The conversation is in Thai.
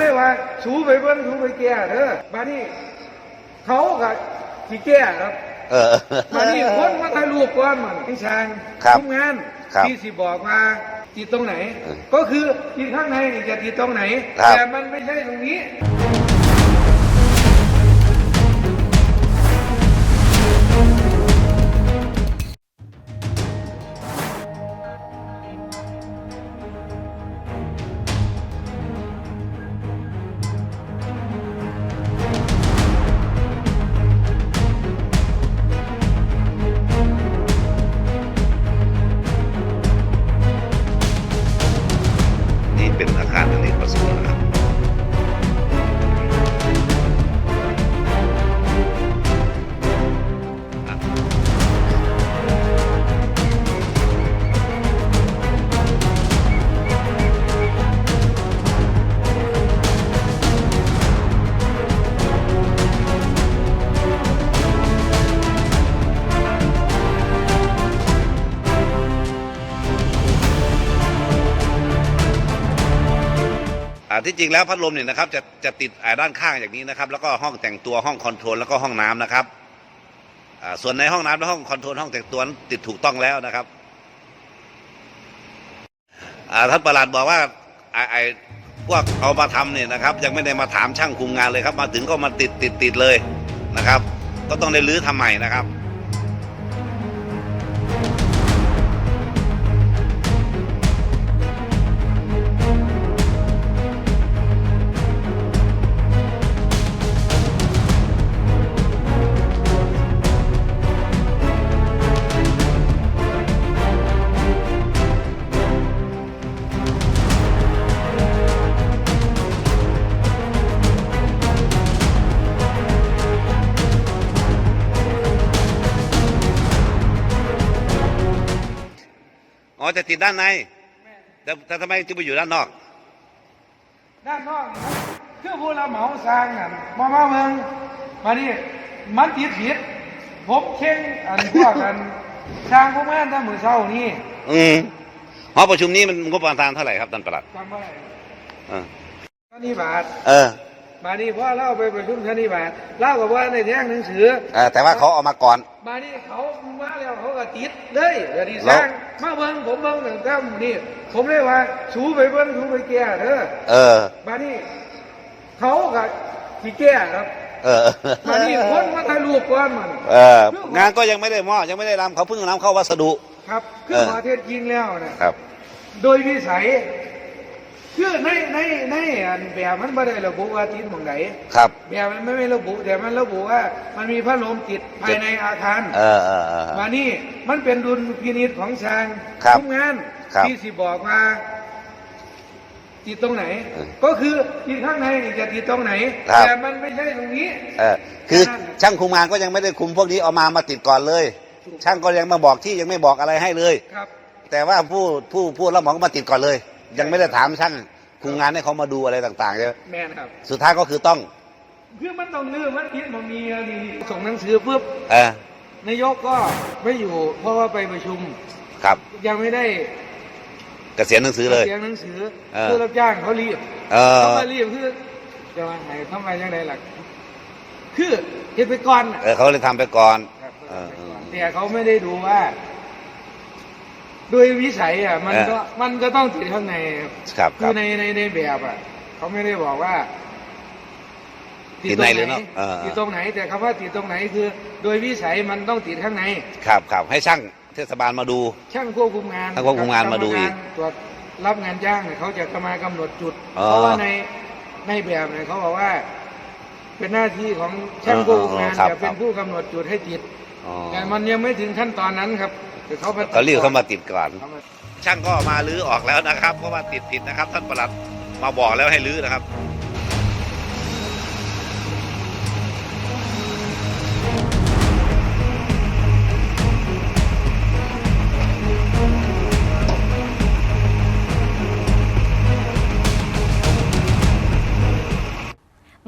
เลยว่า สูไปเบิ้งสูไปแก่เด้อมานี่เขากับที่แก่ครับเออ มานี่คนมาถ่ายรูปก่อนมันพี่ช้างครับทำงานครับที่สิบอกมาติดตรงไหนเออก็คือติดข้างในนี่จะติดตรงไหน ครับ แต่มันไม่ใช่ตรงนี้นี่ อ่าที่จริงแล้วพัดลมเนี่ยนะครับจะจะติดอ่าด้านข้างอย่างนี้นะครับ แล้วก็ห้องแต่งตัวห้องคอนโทรลแล้วก็ห้องน้ำนะครับอ่าส่วนในห้องน้ำและห้องคอนโทรลห้องแต่งตัวนั้นติดถูกต้องแล้วนะครับอ่าท่านประหลัดบอกว่าไอไอ้พวกเอามาทำเนี่ยนะครับ ยังไม่ได้มาถามช่างคุมงานเลยครับ มาถึงก็มาติดติดติดเลยนะครับ ก็ต้องได้รื้อทำใหม่นะครับ อ๋อจะติดด้านใน แต่แต่ทำไมจึงไปอยู่ด้านนอก ด้านนอกนี่ครับคือผู้รับเหมาสร้างนั่นมามาเมืองมานี่มันติดผิดผมเข่งอันพวกกันสร้างพวกแม่นตั้งมือเช้านี่อืมหอประชุมนี้มันงบประมาณเท่าไหร่ครับท่านประหลัดจำไว้เออท่านี่บาท เออ มานี่พ่อเล่าไปประชุมท่านี่บาทเล่ากับว่าในแท่งหนังสือเออแต่ว่าเขาเอามาก่อน มานี่เขามาแล้วเขาก็ติดเลยเดี๋ยวนี้สแล้วร้างมาเบิ่งผมเบิ่งหนึ่งตั้มนี่ ผมเลยว่าสูไปเบิ่งสูไปแก่เด้อเออ มานี่เขากับที่แก่ครับ เออมานี่คนมาถ่ายรูปก่อนมันเอองานก็ยังไม่ได้มอบยังไม่ได้รำเขาเพิ่งนำเข้าวัสดุ ครับคือเออขอเทศจริงแล้วนะครับ โดยวิสัย คือในในในอันแบบมันไม่ได้ระบุว่าติดหมองไหนครับ แบบมันไม่ไม่ระบุแต่มันระบุว่ามันมีพัดลมติดภายในอาคารเออเออเออ มานี่มันเป็นดุลพินิจของทางครับทุกงานครับที่สิบอกมาติดตรงไหน เออ ก็คือติดข้างในนี่จะติดตรงไหนครับแต่มันไม่ใช่ตรงนี้ เออคือช่างคุมงานก็ยังไม่ได้คุมพวกนี้เอามามาติดก่อนเลยช่างก็ยังมาบอกที่ยังไม่บอกอะไรให้เลย ครับ แต่ว่าผู้ผู้ผู้รับเหมาก็มาติดก่อนเลย ยังไม่ได้ถามช่างคุมงานให้เขามาดูอะไรต่างๆใช่ไหมแม่นครับสุดท้ายก็คือต้องคือมันต้องลืมมันคิดมันมีอะไรนี่ส่งหนังสือปุ๊บเออนายกก็ไม่อยู่ เพราะว่าไปประชุม ครับยังไม่ได้เกษียณหนังสือเลย เสียงหนังสือเออคือรับจ้างเขารีบเออ เขามารีบคือจะว่าไหนทำไมยังไงล่ะคือเฮ็ดไปก่อนน่ะเออเขาเลยทำไปก่อน ครับเออเออ แต่เขาไม่ได้ดูว่า ด้วยวิสัยอะมันเออก็มันก็ต้องติดข้างในครับครับคคืรัอบในในในแบบอะเขาไม่ได้บอกว่า ติดในหรือเนอะเออติดตรงไหน แต่คำว่าติดตรงไหนคือ โดยวิสัยมันต้องติดข้างใน ครับครับให้ช่างเทศบาลมาดู ช่างควบคุมงานช่างควบคุมงานมาดูอีกรรตรวจรับงานจ้างเนี่ยเขาจะมากำหนดจุดอ๋อเพราะว่าในในแบบเนี่ยเขาบอกว่า เป็นหน้าที่ของช่างควบคุมงานครับจะเป็นผู้กำหนดจุดให้ติดอ๋อแต่มันยังไม่ถึงขั้นตอนนั้นครับแต่ เขาเขาเรียกเขามาติดก่อนเขามาช่างก็มาลื้อออกแล้วนะครับเพราะว่าติดผิดนะครับ ท่านประหลัดมาบอกแล้วให้ลื้อนะครับ